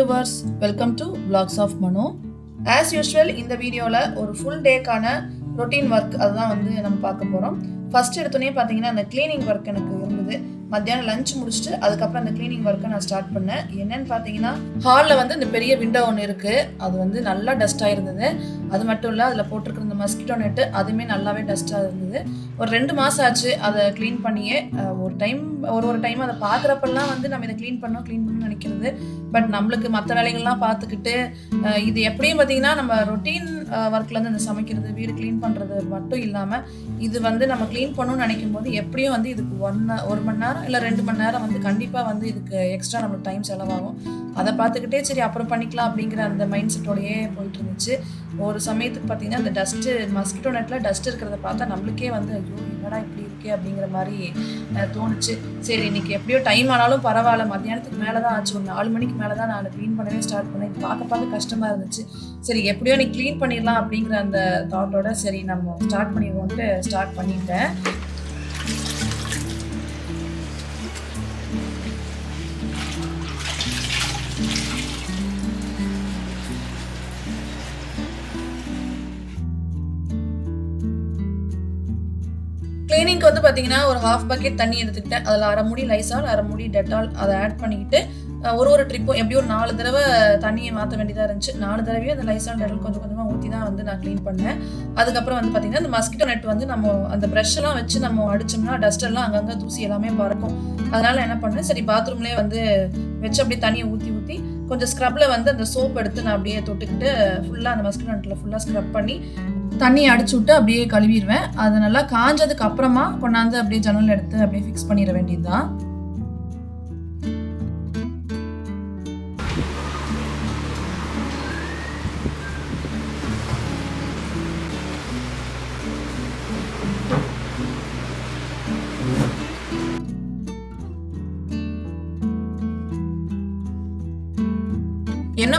Viewers welcome to vlogs of Mano as usual இந்த வீடியோவில் ஒரு ஃபுல் டேக்கான ரொட்டீன் ஒர்க் அதுதான் வந்து நம்ம பார்க்க போகிறோம் ஃபர்ஸ்ட் எடுத்தோடனே பார்த்தீங்கன்னா அந்த கிளீனிங் ஒர்க் எனக்கு இருந்தது. மத்தியானம் லஞ்ச் முடிச்சுட்டு அதுக்கப்புறம் அந்த க்ளீனிங் ஒர்க்கை நான் ஸ்டார்ட் பண்ணேன். என்னன்னு பார்த்தீங்கன்னா ஹாலில் வந்து இந்த பெரிய விண்டோ ஒன்று இருக்குது அது வந்து நல்லா டஸ்ட்டாக இருந்தது அது மட்டும் இல்லை அதில் போட்டிருக்கிற இந்த மஸ்கிட்டோ நெட்டு அதுவுமே நல்லாவே டஸ்ட்டாக இருந்தது. ஒரு ரெண்டு மாதம் ஆச்சு அதை க்ளீன் பண்ணியே. ஒரு டைம் ஒரு ஒரு டைம் அதை பார்க்குறப்பெல்லாம் வந்து நம்ம இதை க்ளீன் பண்ணோம் க்ளீன் பண்ணணும்னு நினைக்கிறது. பட் நம்மளுக்கு மற்ற வேலைகள்லாம் பார்த்துக்கிட்டு இது எப்படியும் பார்த்தீங்கன்னா நம்ம ரொட்டீன் ஒர்க்லேருந்து இந்த சமைக்கிறது வீடு க்ளீன் பண்ணுறது மட்டும் இல்லாமல் இது வந்து நம்ம க்ளீன் பண்ணணும்னு நினைக்கும் போது எப்படியும் வந்து இதுக்கு ஒன் ஒரு மணி நேரம் இல்லை ரெண்டு மணி நேரம் வந்து கண்டிப்பாக வந்து இதுக்கு எக்ஸ்ட்ரா நம்மளுக்கு டைம் செலவாகும். அதை பார்த்துக்கிட்டே சரி அப்புறம் பண்ணிக்கலாம் அப்படிங்கிற அந்த மைண்ட் செட்டோடையே போயிட்டு இருந்துச்சு. ஒரு சமயத்துக்கு பார்த்தீங்கன்னா அந்த டஸ்ட்டு மஸ்கிட்டோ நெட்டில் டஸ்ட் இருக்கிறத பார்த்தா நம்மளுக்கே வந்து ஐயோ என்னடா இப்படி இருக்கே அப்படிங்கிற மாதிரி தோணுச்சு. சரி இன்னைக்கு எப்படியோ டைம் ஆனாலும் பரவாயில்ல. மத்தியானத்துக்கு மேலே தான் ஆச்சு. ஒரு நாலு மணிக்கு மேலே தான் நான் க்ளீன் பண்ணவே ஸ்டார்ட் பண்ணேன். பார்க்க பார்க்க கஷ்டமாக இருந்துச்சு. சரி எப்படியோ நீ க்ளீன் பண்ணிடலாம் அப்படிங்கிற அந்த தாட்டோட சரி நம்ம ஸ்டார்ட் பண்ணிடுவோன்ட்டு ஸ்டார்ட் பண்ணிட்டேன். கிளீனிங்க்கு வந்து பார்த்தீங்கன்னா ஒரு ஹாஃப் பக்கெட் தண்ணி எடுத்துக்கிட்டேன். அதில் அரை மூடி லைசால் அரை மூடி டெட்டால் அதை ஆட் பண்ணிக்கிட்டு ஒரு ஒரு ட்ரிப்பும் எப்படியும் ஒரு நாலு தடவை தண்ணியை மாற்ற வேண்டியதாக இருந்துச்சு. நாலு தடவையும் அந்த லைசால் டெட்டல் கொஞ்சம் கொஞ்சமாக ஊற்றி தான் வந்து நான் க்ளீன் பண்ணேன். அதுக்கப்புறம் வந்து பார்த்தீங்கன்னா அந்த மஸ்கிட்டோ நெட் வந்து நம்ம அந்த ப்ரெஷ்ஷெல்லாம் வச்சு நம்ம அடிச்சோம்னா டஸ்டெல்லாம் அங்கங்கே தூசி எல்லாமே பறக்கும். அதனால என்ன பண்ணேன் சரி பாத்ரூம்லேயே வந்து வச்சு அப்படியே தண்ணியை ஊற்றி ஊற்றி கொஞ்சம் ஸ்க்ரப்பில் வந்து அந்த சோப் எடுத்து நான் அப்படியே தொட்டுக்கிட்டு ஃபுல்லாக அந்த மஸ்கிட்டோ நெட்டில் ஃபுல்லாக ஸ்க்ரப் பண்ணி தண்ணி அடிச்சு விட்டு அப்படியே கழுவிடுவேன். அது நல்லா காஞ்சதுக்கு அப்புறமா கொண்டாந்து அப்படியே ஜன்னல் எடுத்து அப்படியே ஃபிக்ஸ் பண்ணிட வேண்டியதுதான்.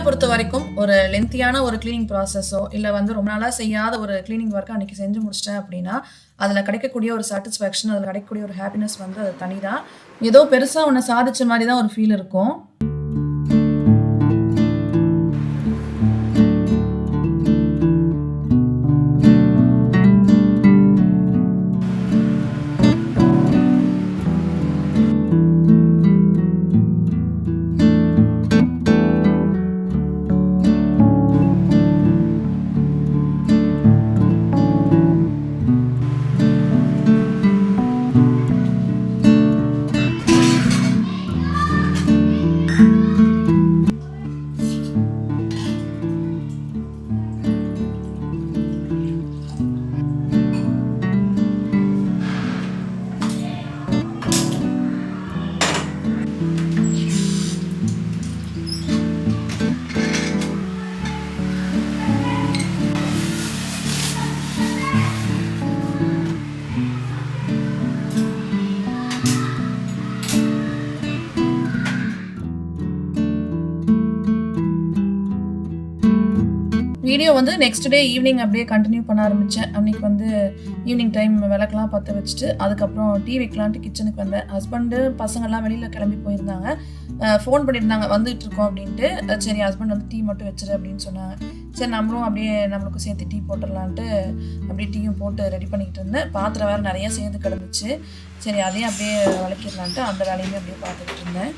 பொறுத்த வரைக்கும் ஒரு லென்த்தியான ஒரு க்ளீனிங் ப்ராசஸோ இல்லை வந்து ரொம்ப நாளாக செய்யாத ஒரு க்ளீனிங் ஒர்க்கை அன்றைக்கி செஞ்சு முடிச்சிட்டேன் அப்படின்னா அதில் கிடைக்கக்கூடிய ஒரு சாட்டிஸ்ஃபேக்ஷன் அதில் கிடைக்கக்கூடிய ஒரு ஹாப்பினஸ் வந்து அது தனி தான் ஏதோ பெருசாக ஒன்று சாதிச்ச மாதிரி தான் ஒரு ஃபீல் இருக்கும். வீடியோ வந்து நெக்ஸ்ட் டே ஈவினிங் அப்படியே கண்டினியூ பண்ண ஆரம்பித்தேன் அன்னைக்கு வந்து ஈவினிங் டைம் விளக்கெல்லாம் பற்ற வச்சுட்டு அதுக்கப்புறம் டீ வைக்கலான்ட்டு கிச்சனுக்கு வந்தேன். ஹஸ்பண்டு பசங்கள்லாம் வெளியில் கிளம்பி போயிருந்தாங்க. ஃபோன் பண்ணியிருந்தாங்க வந்துட்டு இருக்கோம் அப்படின்ட்டு. சரி ஹஸ்பண்ட் வந்து டீ மட்டும் வச்சிரு அப்படின்னு சொன்னாங்க. சரி நம்மளும் அப்படியே நம்மளுக்கும் சேர்த்து டீ போட்டுடலான்ட்டு அப்படியே டீயும் போட்டு ரெடி பண்ணிக்கிட்டு இருந்தேன். பாத்திரம் வேறு நிறைய சேர்ந்து கிடந்துச்சு. சரி அதையும் அப்படியே வளர்க்கிடலான்ட்டு அந்த வேலையுமே அப்படியே பார்த்துக்கிட்டு இருந்தேன்.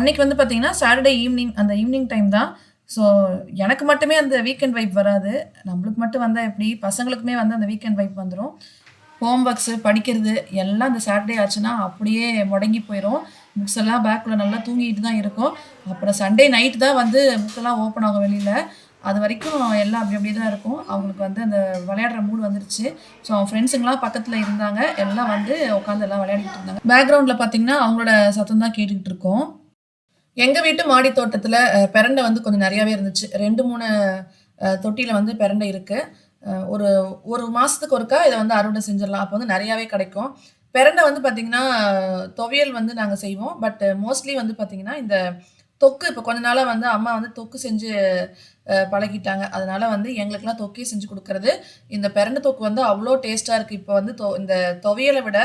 அன்னைக்கு வந்து பார்த்தீங்கன்னா சாட்டர்டே ஈவினிங் அந்த ஈவினிங் டைம் தான். ஸோ எனக்கு மட்டுமே அந்த வீக்கெண்ட் வைப் வராது. நம்மளுக்கு மட்டும் வந்தால் எப்படி? பசங்களுக்குமே வந்து அந்த வீக்கெண்ட் வைப் வந்துடும் ஹோம் ஒர்க்ஸு படிக்கிறது எல்லாம் அந்த சாட்டர்டே ஆச்சுன்னா அப்படியே முடங்கி போயிடும் புக்ஸ் எல்லாம் பேக்கில் நல்லா தூங்கிட்டு தான் இருக்கும். அப்புறம் சண்டே நைட்டு தான் வந்து புக்கெல்லாம் ஓப்பன் ஆகும் வெளியில். அது வரைக்கும் எல்லாம் அப்படி அப்படி தான் இருக்கும். அவங்களுக்கு வந்து அந்த விளையாடுற மூடு வந்துருச்சு. ஸோ அவங்க ஃப்ரெண்ட்ஸுங்களாம் பக்கத்தில் இருந்தாங்க. எல்லாம் வந்து உட்காந்து எல்லாம் விளையாடிட்டு இருந்தாங்க. பேக்ரவுண்டில் பார்த்தீங்கன்னா அவங்களோட சத்தம் தான் கேட்டுக்கிட்டு இருக்கோம். எங்கள் வீட்டு மாடி தோட்டத்தில் பெரண்டை வந்து கொஞ்சம் நிறையாவே இருந்துச்சு. ரெண்டு மூணு தொட்டியில் வந்து பெரண்டை இருக்குது ஒரு ஒரு மாதத்துக்கு ஒருக்கா இதை வந்து அறுவடை செஞ்சிடலாம். அப்போ வந்து நிறையாவே கிடைக்கும். பெரண்டை வந்து பார்த்திங்கன்னா துவையல் வந்து நாங்கள் செய்வோம். பட் மோஸ்ட்லி வந்து பார்த்திங்கன்னா இந்த தொக்கு இப்போ கொஞ்ச நாளாக வந்து அம்மா வந்து தொக்கு செஞ்சு பழகிட்டாங்க. அதனால வந்து எங்களுக்கெல்லாம் தொக்கே செஞ்சு கொடுக்கறது. இந்த பெரண்டை தொக்கு வந்து அவ்வளோ டேஸ்ட்டாக இருக்குது இப்போ வந்து தொ இந்த துவையலை விட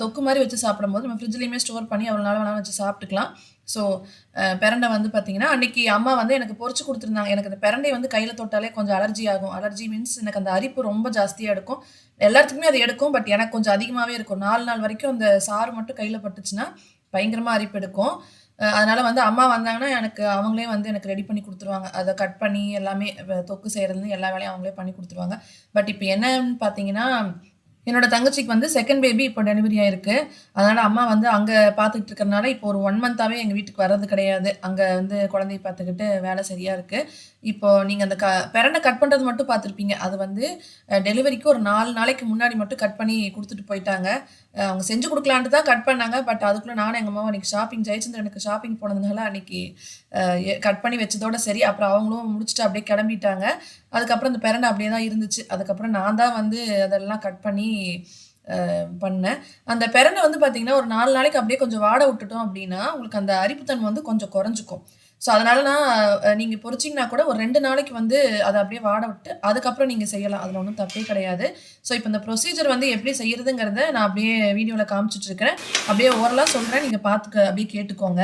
தொக்கு மாதிரி வச்சு சாப்பிடும்போது நம்ம ஃப்ரிட்ஜ்லேயுமே ஸ்டோர் பண்ணி அவ்வளோ நாள் வேணாலும் வச்சு சாப்பிட்டுக்கலாம். ஸோ பெரண்டை வந்து பார்த்தீங்கன்னா அன்னைக்கு அம்மா வந்து எனக்கு பொரிச்சு கொடுத்துருந்தாங்க. எனக்கு அந்த பெரண்டை வந்து கையில் தொட்டாலே கொஞ்சம் அலர்ஜி ஆகும். அலர்ஜி மீன்ஸ் எனக்கு அந்த அரிப்பு ரொம்ப ஜாஸ்தியாக எடுக்கும். எல்லாத்துக்குமே அது எடுக்கும் பட் எனக்கு கொஞ்சம் அதிகமாகவே இருக்கும். நாலு நாள் வரைக்கும் அந்த சாறு மட்டும் கையில் பட்டுச்சுன்னா பயங்கரமாக அரிப்பு எடுக்கும். அதனால் வந்து அம்மா வந்தாங்கன்னா எனக்கு அவங்களே வந்து எனக்கு ரெடி பண்ணி கொடுத்துருவாங்க. அதை கட் பண்ணி எல்லாமே தொக்கு செய்கிறதுலேருந்து எல்லா வேலையும் அவங்களே பண்ணி கொடுத்துருவாங்க. பட் இப்போ என்னன்னு பார்த்தீங்கன்னா என்னோட தங்கச்சிக்கு வந்து செகண்ட் பேபி இப்போ டெலிவரி ஆயிருக்கு. அதனால அம்மா வந்து அங்கே பார்த்துக்கிட்டு இருக்கறனால இப்போ ஒரு ஒன் மந்தாவே எங்கள் வீட்டுக்கு வர்றது கிடையாது. அங்கே வந்து குழந்தைய பார்த்துக்கிட்டு வேலை சரியாக இருக்குது இப்போ நீங்கள் அந்த க பெரண்டை கட் பண்ணுறது மட்டும் பார்த்துருப்பீங்க. அது வந்து டெலிவரிக்கு ஒரு நாலு நாளைக்கு முன்னாடி மட்டும் கட் பண்ணி கொடுத்துட்டு போயிட்டாங்க. அவங்க செஞ்சு கொடுக்கலான்ட்டு தான் கட் பண்ணாங்க. பட் அதுக்குள்ளே நானும் எங்கள் அம்மாவும் அன்றைக்கி ஷாப்பிங் ஜெயச்சந்திரனுக்கு ஷாப்பிங் போனதுனால அன்றைக்கி கட் பண்ணி வச்சதோட சரி. அப்புறம் அவங்களும் முடிச்சுட்டு அப்படியே கிளம்பிட்டாங்க. அதுக்கப்புறம் அந்த பெரண்டை அப்படியே தான் இருந்துச்சு. அதுக்கப்புறம் நான் தான் வந்து அதெல்லாம் கட் பண்ணி பண்ணேன். அந்த பெரண்டை வந்து பார்த்திங்கன்னா ஒரு நாலு நாளைக்கு அப்படியே கொஞ்சம் வாட விட்டுட்டோம் அப்படின்னா உங்களுக்கு அந்த அரிப்புத்தன்மை வந்து கொஞ்சம் குறைஞ்சிக்கும். ஸோ அதனாலனா நான் நீங்கள் பொரிச்சிங்கன்னா கூட ஒரு ரெண்டு நாளைக்கு வந்து அதை அப்படியே வாட விட்டு அதுக்கப்புறம் நீங்கள் செய்யலாம். அதில் ஒன்றும் தப்பே கிடையாது. ஸோ இப்போ இந்த ப்ரொசீஜர் வந்து எப்படி செய்யறதுங்கிறத நான் அப்படியே வீடியோவில் காமிச்சிட்டு இருக்கிறேன். அப்படியே ஓரலாக சொல்கிறேன் நீங்கள் பார்த்துக்க அப்படியே கேட்டுக்கோங்க.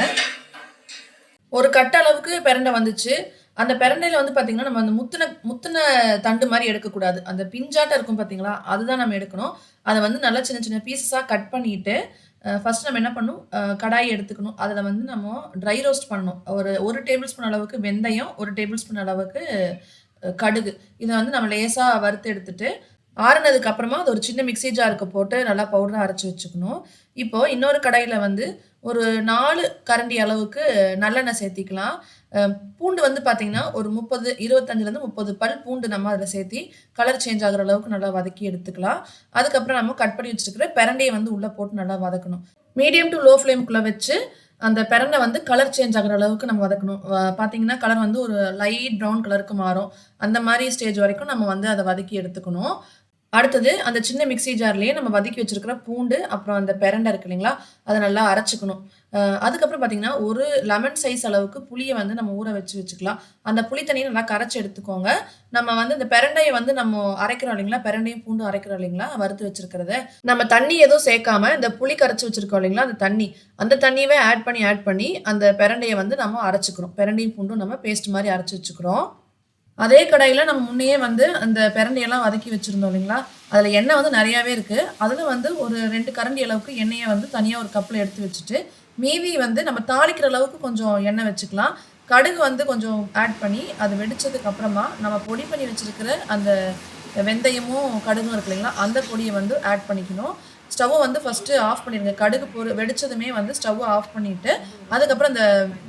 ஒரு கட்ட அளவுக்கு பிறண்டை வந்துச்சு. அந்த பிறண்டையில் வந்து பார்த்தீங்கன்னா நம்ம அந்த முத்தின முத்தின தண்டு மாதிரி எடுக்கக்கூடாது. அந்த பிஞ்சாட்டம் இருக்கும் பார்த்தீங்களா அதுதான் நம்ம எடுக்கணும். அதை வந்து நல்லா சின்ன சின்ன பீசஸாக கட் பண்ணிட்டு ஃபர்ஸ்ட் நம்ம என்ன பண்ணணும் கடாய் எடுத்துக்கணும். அதில் வந்து நம்ம ட்ரை ரோஸ்ட் பண்ணணும். ஒரு ஒரு டேபிள் ஸ்பூன் அளவுக்கு வெந்தயம் ஒரு டேபிள் ஸ்பூன் அளவுக்கு கடுகு. இதை வந்து நம்ம லேசாக வறுத்து எடுத்துட்டு ஆறுனதுக்கு அப்புறமா அது ஒரு சின்ன மிக்ஸி ஜாருக்கு போட்டு நல்லா பவுடராக அரைச்சி வச்சுக்கணும். இப்போது இன்னொரு கடாயில் வந்து ஒரு நாலு கரண்டி அளவுக்கு நல்லெண்ணெய் சேர்த்திக்கலாம். அஹ் பூண்டு வந்து பார்த்தீங்கன்னா ஒரு முப்பது இருபத்தஞ்சிலேருந்து முப்பது பல் பூண்டு நம்ம அதில் சேர்த்தி கலர் சேஞ்ச் ஆகிற அளவுக்கு நல்லா வதக்கி எடுத்துக்கலாம். அதுக்கப்புறம் நம்ம கட் பண்ணி வச்சுருக்கிற பெரண்டையை வந்து உள்ளே போட்டு நல்லா வதக்கணும். மீடியம் டு லோ ஃப்ளேம்குள்ளே வச்சு அந்த பெரண்டை வந்து கலர் சேஞ்ச் ஆகுற அளவுக்கு நம்ம வதக்கணும். பார்த்தீங்கன்னா கலர் வந்து ஒரு லைட் ப்ரௌன் கலருக்கு மாறும். அந்த மாதிரி ஸ்டேஜ் வரைக்கும் நம்ம வந்து அதை வதக்கி எடுத்துக்கணும். அடுத்தது அந்த சின்ன மிக்ஸி ஜார்லேயே நம்ம வதக்கி வச்சிருக்கிற பூண்டு அப்புறம் அந்த பெரண்டை இருக்கு இல்லைங்களா அதை நல்லா அரைச்சிக்கணும். அதுக்கப்புறம் பார்த்தீங்கன்னா ஒரு லெமன் சைஸ் அளவுக்கு புளியை வந்து நம்ம ஊற வச்சு வச்சுக்கலாம். அந்த புளி தண்ணியை நல்லா கரைச்சி எடுத்துக்கோங்க. நம்ம வந்து இந்த பெரண்டையை வந்து நம்ம அரைக்கிறோம் இல்லைங்களா பெரண்டையும் பூண்டு அரைக்கிறோம் இல்லைங்களா வறுத்து வச்சிருக்கிறத. நம்ம தண்ணி எதுவும் சேர்க்காம இந்த புளி கரைச்சி வச்சிருக்கோம் இல்லைங்களா அந்த தண்ணி அந்த தண்ணியவே ஆட் பண்ணி ஆட் பண்ணி அந்த பெரண்டையை வந்து நம்ம அரைச்சிக்கிறோம் பெரண்டையும் பூண்டும் நம்ம பேஸ்ட் மாதிரி அரைச்சி வச்சுக்கிறோம். அதே கடாயில் நம்ம முன்னையே வந்து அந்த பிரண்டையெல்லாம் வதக்கி வச்சுருந்தோம் இல்லைங்களா? அதில் எண்ணெய் வந்து நிறையாவே இருக்குது அதில் வந்து ஒரு ரெண்டு கரண்டி அளவுக்கு எண்ணெயை வந்து தனியாக ஒரு கப்பில் எடுத்து வச்சுட்டு மீதி வந்து நம்ம தாளிக்கிற அளவுக்கு கொஞ்சம் எண்ணெய் வச்சுக்கலாம். கடுகு வந்து கொஞ்சம் ஆட் பண்ணி அது வெடித்ததுக்கு அப்புறமா நம்ம பொடி பண்ணி வச்சுருக்கிற அந்த வெந்தயமும் கடுகும் இருக்கு இல்லைங்களா? அந்த பொடியை வந்து ஆட் பண்ணிக்கணும். ஸ்டவ்வை வந்து ஃபஸ்ட்டு ஆஃப் பண்ணிடுங்க. கடுகு பொரு வெடித்ததுமே வந்து ஸ்டவ்வை ஆஃப் பண்ணிவிட்டு அதுக்கப்புறம் அந்த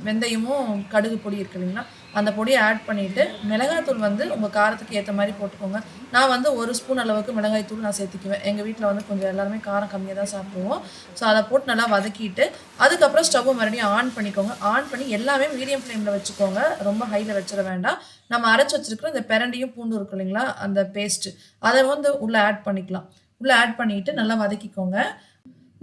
வெந்தயமும் கடுகு பொடி இருக்கு இல்லைங்களா? அந்த பொடியை ஆட் பண்ணிவிட்டு மிளகாய்த்தூள் வந்து உங்கள் காரத்துக்கு ஏற்ற மாதிரி போட்டுக்கோங்க. நான் வந்து ஒரு ஸ்பூன் அளவுக்கு மிளகாய்த்தூள் நான் சேர்த்துக்குவேன். எங்கள் வீட்டில் வந்து கொஞ்சம் எல்லாருமே காரம் கம்மியாக தான் சாப்பிடுவோம். ஸோ அதை போட்டு நல்லா வதக்கிட்டு அதுக்கப்புறம் ஸ்டவ்வை மறுபடியும் ஆன் பண்ணிக்கோங்க. ஆன் பண்ணி எல்லாமே மீடியம் ஃப்ளேமில் வச்சுக்கோங்க. ரொம்ப ஹையில் வச்சிட வேண்டாம். நம்ம அரைச்சி வச்சுருக்கிற இந்த பிரண்டையும் பூண்டு இருக்கு இல்லைங்களா அந்த பேஸ்ட்டு அதை வந்து உள்ளே ஆட் பண்ணிக்கலாம். உள்ளே ஆட் பண்ணிட்டு நல்லா வதக்கிக்கோங்க.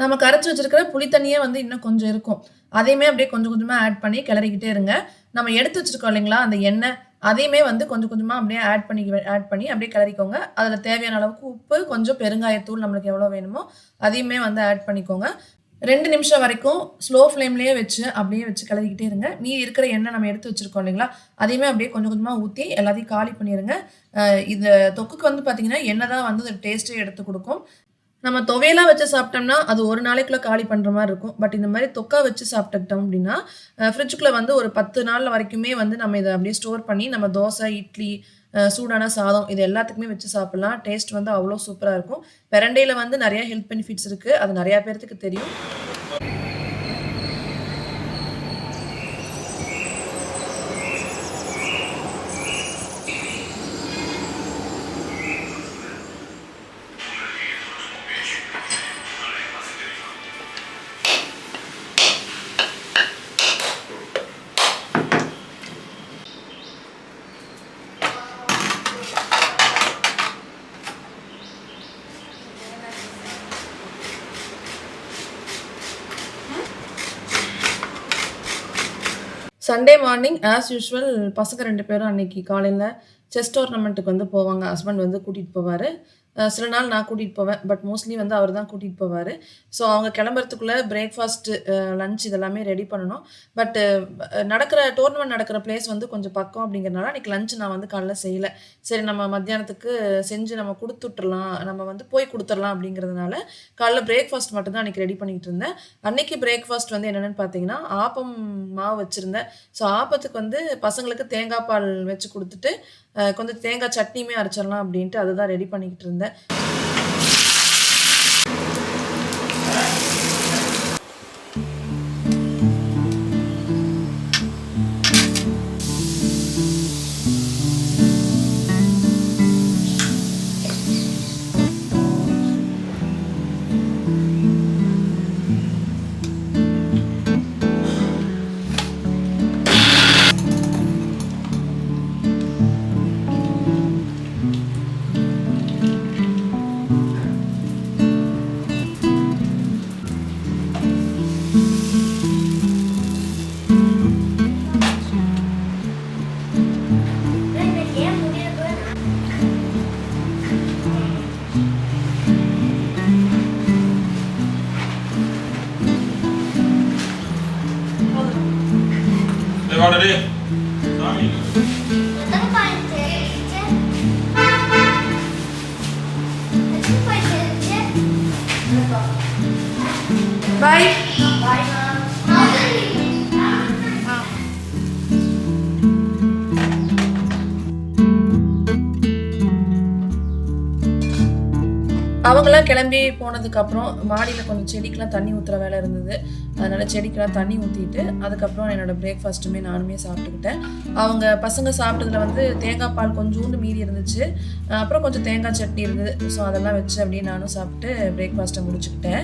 நம்ம கரைச்சி வச்சிருக்கிற புளி தண்ணியே வந்து இன்னும் கொஞ்சம் இருக்கும். அதையுமே அப்படியே கொஞ்சம் கொஞ்சமாக ஆட் பண்ணி கிளறிக்கிட்டே இருங்க. நம்ம எடுத்து வச்சிருக்கோம் இல்லைங்களா? அந்த எண்ணெய் அதையுமே வந்து கொஞ்சம் கொஞ்சமாக அப்படியே ஆட் பண்ணி ஆட் பண்ணி அப்படியே கிளறிக்கோங்க. அதில் தேவையான அளவுக்கு உப்பு கொஞ்சம் பெருங்காயத்தூள் நம்மளுக்கு எவ்வளோ வேணுமோ அதையுமே வந்து ஆட் பண்ணிக்கோங்க. ரெண்டு நிமிஷம் வரைக்கும் ஸ்லோ ஃப்ளேம்லேயே வச்சு அப்படியே வச்சு கிளறிக்கிட்டே இருங்க. மீதி இருக்கிற எண்ணெய் நம்ம எடுத்து வச்சுருக்கோம் இல்லைங்களா? அதையுமே அப்படியே கொஞ்சம் கொஞ்சமாக ஊற்றி எல்லாத்தையும் காலி பண்ணிடுங்க இந்த தொக்குக்கு வந்து பார்த்தீங்கன்னா எண்ணெய் தான் வந்து டேஸ்ட்டே எடுத்து கொடுக்கும். நம்ம துவையெல்லாம் வச்சு சாப்பிட்டோம்னா அது ஒரு நாளைக்குள்ளே காலி பண்ணுற மாதிரி இருக்கும். பட் இந்த மாதிரி தொக்கா வச்சு சாப்பிட்டுக்கிட்டோம் அப்படின்னா ஃப்ரிட்ஜுக்குள்ளே வந்து ஒரு பத்து நாள் வரைக்குமே வந்து நம்ம இதை அப்படியே ஸ்டோர் பண்ணி நம்ம தோசை இட்லி சூடான சாதம் இது எல்லாத்துக்குமே வச்சு சாப்பிட்லாம். டேஸ்ட் வந்து அவ்வளோ சூப்பராக இருக்கும். பெரண்டையில் வந்து நிறையா ஹெல்த் பெனிஃபிட்ஸ் இருக்குது அது நிறையா பேர்த்துக்கு தெரியும். சண்டே மார்னிங் ஆஸ் யூஷுவல் பசங்க ரெண்டு பேரும் அன்னைக்கு காலையில் செஸ் டோர்னமெண்ட்டுக்கு வந்து போவாங்க. ஹஸ்பண்ட் வந்து கூட்டிகிட்டு போவார். சில நாள் நான் கூட்டிகிட்டு போவேன். பட் மோஸ்ட்லி வந்து அவர் தான் கூட்டிகிட்டு போவார். ஸோ அவங்க கிளம்புறதுக்குள்ளே பிரேக்ஃபாஸ்ட்டு லஞ்ச் இதெல்லாமே ரெடி பண்ணணும். பட்டு நடக்கிற டோர்னமெண்ட் நடக்கிற பிளேஸ் வந்து கொஞ்சம் பக்கம் அப்படிங்கிறனால அன்றைக்கி லஞ்ச் நான் வந்து காலைல செய்யலை. சரி நம்ம மத்தியானத்துக்கு செஞ்சு நம்ம கொடுத்துட்றலாம் நம்ம வந்து போய் கொடுத்துடலாம் அப்படிங்கிறதுனால காலைல பிரேக்ஃபாஸ்ட் மட்டும்தான் அன்றைக்கி ரெடி பண்ணிகிட்டு இருந்தேன். அன்றைக்கி பிரேக்ஃபாஸ்ட் வந்து என்னென்னு பார்த்தீங்கன்னா ஆப்பம் மாவு வச்சுருந்தேன். ஸோ ஆப்பத்துக்கு வந்து பசங்களுக்கு தேங்காய் பால் வச்சு கொடுத்துட்டு கொஞ்சம் தேங்காய் சட்னியுமே அரைச்சிடலாம் அப்படின்ட்டு அதுதான் ரெடி பண்ணிக்கிட்டு இருந்தேன். பாய் அவங்களாம் கிளம்பி போனதுக்கப்புறம் மாடியில் கொஞ்சம் செடிக்கெலாம் தண்ணி ஊற்றுற வேலை இருந்தது. அதனால் செடிக்கெலாம் தண்ணி ஊற்றிட்டு அதுக்கப்புறம் என்னோடய பிரேக்ஃபாஸ்ட்டுமே நானுமே சாப்பிட்டுக்கிட்டேன். அவங்க பசங்க சாப்பிட்டதில் வந்து தேங்காய் பால் கொஞ்சோண்டு மீதி இருந்துச்சு. அப்புறம் கொஞ்சம் தேங்காய் சட்னி இருந்தது. ஸோ அதெல்லாம் வச்சு அப்படியே நானும் சாப்பிட்டு பிரேக்ஃபாஸ்ட்டை முடிச்சுக்கிட்டேன்.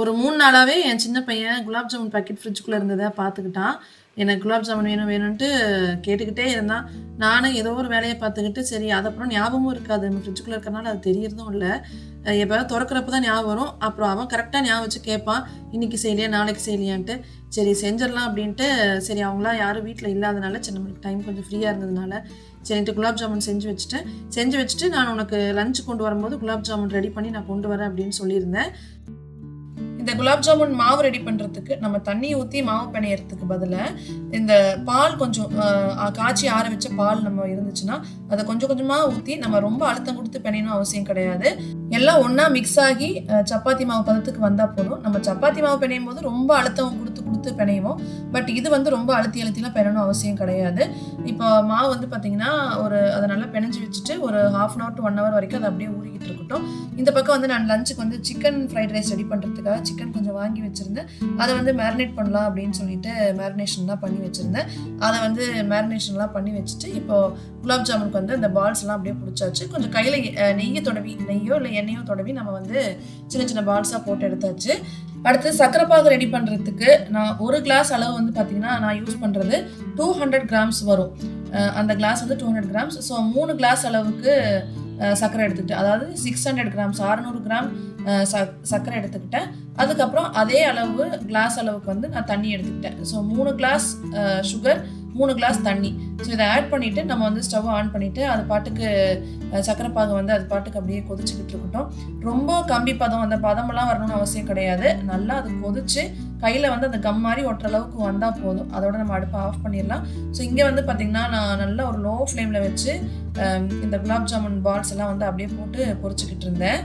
ஒரு மூணு நாளாகவே என் சின்ன பையன் குலாப் ஜாமுன் பாக்கெட் ஃப்ரிட்ஜுக்குள்ளே இருந்ததை பார்த்துக்கிட்டான். எனக்கு குலாப் ஜாமுன் வேணும் வேணும்ன்ட்டு கேட்டுக்கிட்டே இருந்தான். நானும் ஏதோ ஒரு வேலையை பார்த்துக்கிட்டு சரி அது அப்புறம் ஞாபகமும் இருக்காது. நம்ம ஃப்ரிட்ஜுக்குள்ளே இருக்கறனால அது தெரியறதும் இல்லை. எப்போ திறக்கிறப்ப தான் ஞாபகம் வரும். அப்புறம் அவன் கரெக்டாக ஞாபகம் வச்சு கேட்பான். இன்னைக்கு செய்யலையா நாளைக்கு செய்யலையான்ட்டு. சரி செஞ்சிடலாம் அப்படின்ட்டு சரி அவங்களாம் யாரும் வீட்டில் இல்லாதனால சரி நம்மளுக்கு டைம் கொஞ்சம் ஃப்ரீயாக இருந்ததுனால சரின்ட்டு குலாப் ஜாமுன் செஞ்சு வச்சுட்டேன் செஞ்சு வச்சுட்டு நான் உனக்கு லஞ்ச் கொண்டு வரும்போது குலாப் ஜாமுன் ரெடி பண்ணி நான் கொண்டு வரேன் அப்படின்னு சொல்லியிருந்தேன். இந்த குலாப் ஜாமுன் மாவு ரெடி பண்ணுறதுக்கு நம்ம தண்ணி ஊற்றி மாவு பிணையறதுக்கு பதிலாக இந்த பால் கொஞ்சம் காய்ச்சி ஆற வச்ச பால் நம்ம இருந்துச்சுன்னா அதை கொஞ்சம் கொஞ்சமாக ஊற்றி நம்ம ரொம்ப அழுத்தம் கொடுத்து பிணையணும் அவசியம் கிடையாது. எல்லாம் ஒன்றா மிக்ஸ் ஆகி சப்பாத்தி மாவு பதத்துக்கு வந்தால் போதும். நம்ம சப்பாத்தி மாவு பிணையும் போது ரொம்ப அழுத்தம் கொடுத்து கொடுத்து பிணையுவோம் பட் இது வந்து ரொம்ப அழுத்தி அழுத்திலாம் பிணணும் அவசியம் கிடையாது. இப்போ மாவு வந்து பார்த்தீங்கன்னா ஒரு அதை நல்லா பிணைஞ்சு வச்சுட்டு ஒரு half an hour to one hour வரைக்கும் அது அப்படியே ஊறிக்கிட்டு இருக்கட்டும். இந்த பக்கம் வந்து நான் லஞ்சுக்கு வந்து சிக்கன் ஃப்ரைட் ரைஸ் ரெடி பண்ணுறதுக்காக சிக்கன் கொஞ்சம் வாங்கி வச்சுருந்தேன். அதை வந்து மேரினேட் பண்ணலாம் அப்படின்னு சொல்லிட்டு மேரினேஷன்லாம் பண்ணி வச்சுருந்தேன். அதை வந்து மேரினேஷன்லாம் பண்ணி வச்சுட்டு இப்போ குலாப் ஜாமுனுக்கு வந்து அந்த பால்ஸ்லாம் அப்படியே பிடிச்சாச்சு. கொஞ்சம் கையில் நெய்யை தொடவி நெய்யோ இல்லை எண்ணெயோ தொடவி நம்ம வந்து சின்ன சின்ன பால்ஸாக போட்டு எடுத்தாச்சு. அடுத்து சக்கரை பாகு ரெடி பண்ணுறதுக்கு நான் ஒரு கிளாஸ் அளவு வந்து பார்த்தீங்கன்னா நான் யூஸ் பண்ணுறது டூ ஹண்ட்ரட் கிராம்ஸ் வரும். அந்த கிளாஸ் வந்து டூ ஹண்ட்ரட் கிராம்ஸ் ஸோ மூணு கிளாஸ் அளவுக்கு சர்க்கரை எடுத்துக்கிட்டேன். அதாவது சிக்ஸ் ஹண்ட்ரட் கிராம்ஸ் அறநூறு கிராம் ச- சர்க்கரை எடுத்துக்கிட்டேன். அதுக்கப்புறம் அதே அளவு கிளாஸ் அளவுக்கு வந்து நான் தண்ணி எடுத்துக்கிட்டேன். ஸோ மூணு கிளாஸ் சுகர் மூணு கிளாஸ் தண்ணி. ஸோ இதை ஆட் பண்ணிவிட்டு நம்ம வந்து ஸ்டவ் ஆன் பண்ணிவிட்டு அது பாட்டுக்கு சக்கரை பாகு வந்து அது பாட்டுக்கு அப்படியே கொதிச்சுக்கிட்டு இருக்கட்டும். ரொம்ப கம்பி பதம் அந்த பதமெல்லாம் வரணும்னு அவசியம் கிடையாது. நல்லா அது கொதிச்சு கையில் வந்து அந்த கம் மாதிரி ஒட்டுற அளவுக்கு வந்தால் போதும். அதோட நம்ம அடுப்பை ஆஃப் பண்ணிடலாம். ஸோ இங்கே வந்து பார்த்திங்கன்னா நான் நல்லா ஒரு லோ ஃப்ளேமில் வச்சு இந்த குலாப் ஜாமுன் பால்ஸ் எல்லாம் வந்து அப்படியே போட்டு பொறிச்சிக்கிட்டு இருந்தேன்.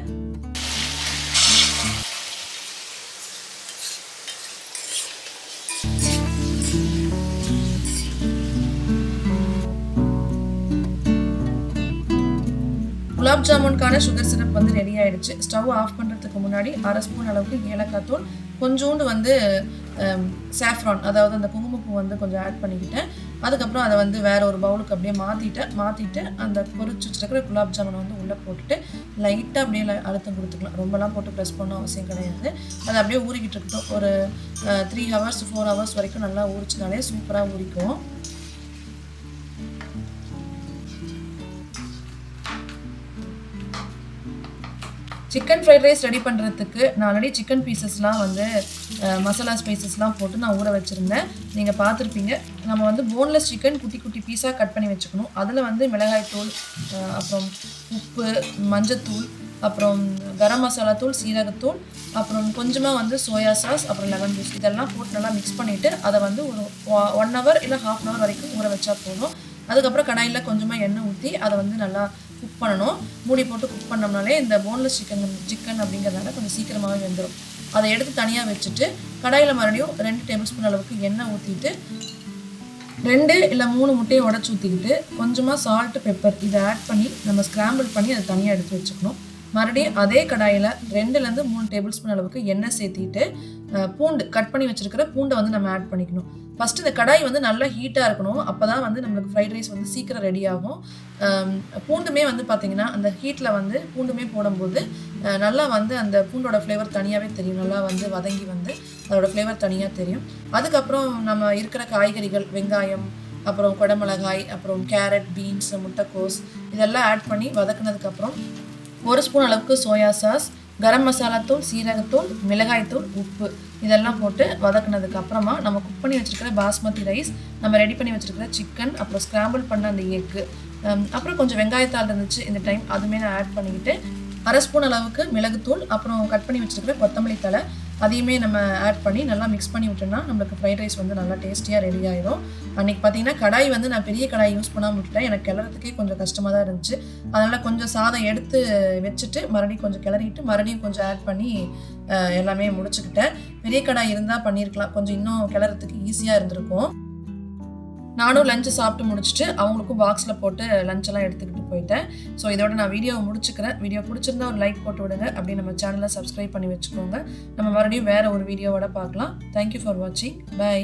குலாப் ஜாமுனுக்கான சுகர் சிரப் வந்து ரெடி ஆயிடுச்சு. ஸ்டவ் ஆஃப் பண்ணுறதுக்கு முன்னாடி அரை ஸ்பூன் அளவுக்கு ஏலக்காய் தூள் கொஞ்சோண்டு வந்து um, சாஃப்ரான் அதாவது அந்த குங்குமப்பூ வந்து கொஞ்சம் ஆட் பண்ணிக்கிட்டேன். அதுக்கப்புறம் அதை வந்து வேற ஒரு பவுலுக்கு அப்படியே மாற்றிட்டேன் மாற்றிட்டு அந்த பொறிச்சு வச்சிருக்கிற குலாப் ஜாமுன் வந்து உள்ளே போட்டுட்டு லைட்டாக அப்படியே அழுத்தம் கொடுத்துக்கலாம். ரொம்பலாம் போட்டு ப்ரெஸ் பண்ண அவசியம் கிடையாது. அது அப்படியே ஊறிக்கிட்டு இருக்கட்டும். ஒரு த்ரீ ஹவர்ஸ் ஃபோர் ஹவர்ஸ் வரைக்கும் நல்லா ஊறிச்சினாலே சூப்பராக ஊறிக்கும். சிக்கன் ஃப்ரைட் ரைஸ் ரெடி பண்ணுறதுக்கு நான் ஆல்ரெடி சிக்கன் பீசஸ்லாம் வந்து மசாலா ஸ்பைசஸ்லாம் போட்டு நான் ஊற வச்சுருந்தேன். நீங்கள் பார்த்துருப்பீங்க. நம்ம வந்து போன்லெஸ் சிக்கன் குட்டி குட்டி பீஸாக கட் பண்ணி வச்சுக்கணும். அதில் வந்து மிளகாய்த்தூள் அப்புறம் உப்பு மஞ்சத்தூள் அப்புறம் கரம் மசாலா தூள் சீரகத்தூள் அப்புறம் கொஞ்சமாக வந்து சோயா சாஸ் அப்புறம் லெமன் ஜூஸ் இதெல்லாம் போட்டு நல்லா மிக்ஸ் பண்ணிவிட்டு அதை வந்து ஒரு ஒன் ஹவர் இல்லை ஹாஃப் அன் ஹவர் வரைக்கும் ஊற வச்சா போதும். அதுக்கப்புறம் கடாயில் கொஞ்சமாக எண்ணெய் ஊற்றி அதை வந்து நல்லா குக் பண்ணணும். மூடி போட்டு குக் பண்ணோம்னாலே இந்த போன்லெஸ் சிக்கன் சிக்கன் அப்படிங்கிறதுனால கொஞ்சம் சீக்கிரமாகவே வெந்துடும் அதை எடுத்து தனியாக வச்சுட்டு கடாயில் மறுபடியும் ரெண்டு டேபிள் ஸ்பூன் அளவுக்கு எண்ணெய் ஊற்றிட்டு ரெண்டு இல்லை மூணு முட்டையை உடச்சி ஊற்றிக்கிட்டு கொஞ்சமாக சால்ட்டு பெப்பர் இதை ஆட் பண்ணி நம்ம ஸ்க்ராம்பிள் பண்ணி அதை தனியாக எடுத்து வச்சுக்கணும். மறுபடியும் அதே கடாயில் ரெண்டுலேருந்து மூணு டேபிள் ஸ்பூன் அளவுக்கு எண்ணெய் சேர்த்திட்டு பூண்டு கட் பண்ணி வச்சுருக்கிற பூண்டை வந்து நம்ம ஆட் பண்ணிக்கணும். ஃபஸ்ட்டு இந்த கடாய் வந்து நல்லா ஹீட்டாக இருக்கணும். அப்போ தான் வந்து நம்மளுக்கு ஃப்ரைட் ரைஸ் வந்து சீக்கிரம் ரெடி ஆகும். பூண்டுமே வந்து பார்த்திங்கன்னா அந்த ஹீட்டில் வந்து பூண்டுமே போடும்போது நல்லா வந்து அந்த பூண்டோட ஃப்ளேவர் தனியாகவே தெரியும். நல்லா வந்து வதங்கி வந்து அதோடய ஃப்ளேவர் தனியாக தெரியும். அதுக்கப்புறம் நம்ம இருக்கிற காய்கறிகள் வெங்காயம் அப்புறம் குடமிளகாய் அப்புறம் கேரட் பீன்ஸ் முட்டைக்கோஸ் இதெல்லாம் ஆட் பண்ணி வதக்குனதுக்கப்புறம் ஒரு ஸ்பூன் அளவுக்கு சோயா சாஸ் கரம் மசாலா தூள் சீரகத்தூள் மிளகாய்த்தூள் உப்பு. இதெல்லாம் போட்டு வதக்குனதுக்கு அப்புறமா நம்ம குக் பண்ணி வச்சிருக்கிற பாஸ்மதி ரைஸ் நம்ம ரெடி பண்ணி வச்சிருக்கிற சிக்கன் அப்புறம் ஸ்க்ராம்பிள் பண்ண அந்த எக்கு அப்புறம் கொஞ்சம் வெங்காயத்தால் இருந்துச்சு இந்த டைம் அதுவுமே நான் ஆட் பண்ணிக்கிட்டு அரை ஸ்பூன் அளவுக்கு மிளகுத்தூள் அப்புறம் கட் பண்ணி வச்சிருக்கிற கொத்தமல்லி தழை அதையுமே நம்ம ஆட் பண்ணி நல்லா மிக்ஸ் பண்ணி விட்டோம்னா நம்மளுக்கு ஃப்ரைட் ரைஸ் வந்து நல்லா டேஸ்டியாக ரெடி ஆயிடும் அன்றைக்கி பார்த்தீங்கன்னா கடாய் வந்து நான் பெரிய கடாய் யூஸ் பண்ணாமல் விட்டுட்டேன். எனக்கு கிளறதுக்கே கொஞ்சம் கஷ்டமாக தான் இருந்துச்சு. அதனால் கொஞ்சம் சாதம் எடுத்து வச்சுட்டு மறுபடியும் கொஞ்சம் கிளறிட்டு மறுபடியும் கொஞ்சம் ஆட் பண்ணி எல்லாமே முடிச்சுக்கிட்டேன். பெரிய கடாய் இருந்தால் பண்ணியிருக்கலாம் கொஞ்சம் இன்னும் கிளறதுக்கு ஈஸியாக இருந்திருக்கும். நானும் லஞ்சு சாப்பிட்டு முடிச்சுட்டு அவங்களுக்கும் பாக்ஸில் போட்டு லஞ்செல்லாம் எடுத்துக்கிட்டு போயிட்டேன். ஸோ இதோட நான் வீடியோவை முடிச்சுக்கிறேன். வீடியோ பிடிச்சிருந்தா ஒரு லைக் போட்டு விடுங்க. அப்படியே நம்ம சேனலை சப்ஸ்கிரைப் பண்ணி வச்சுக்கோங்க. நம்ம மறுபடியும் வேற ஒரு வீடியோவோட பார்க்கலாம். தேங்க்யூ ஃபார் வாட்சிங் பை